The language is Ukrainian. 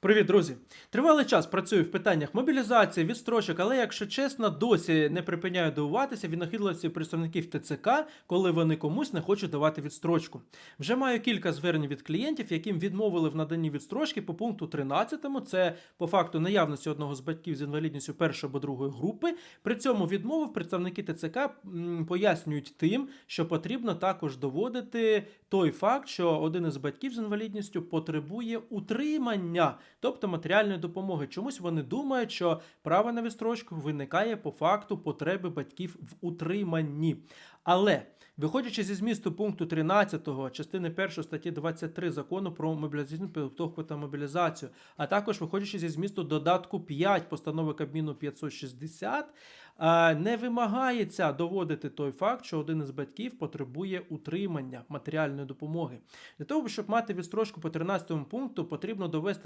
Привіт, друзі! Тривалий час працюю в питаннях мобілізації, відстрочок, але, якщо чесно, досі не припиняю дивуватися винахідливості представників ТЦК, коли вони комусь не хочуть давати відстрочку. Вже маю кілька звернень від клієнтів, яким відмовили в наданні відстрочки по пункту 13. Це по факту наявності одного з батьків з інвалідністю першої або другої групи. При цьому відмовив представники ТЦК пояснюють тим, що потрібно також доводити той факт, що один із батьків з інвалідністю потребує утримання, тобто матеріальної допомоги. Чомусь вони думають, що право на відстрочку виникає по факту потреби батьків в утриманні. Але Виходячи зі змісту пункту 13 частини 1 статті 23 закону про мобілізаційну підготовку та мобілізацію, а також виходячи зі змісту додатку 5 постанови Кабміну 560, не вимагається доводити той факт, що один із батьків потребує утримання матеріальної допомоги. Для того, щоб мати відстрочку по 13 пункту, потрібно довести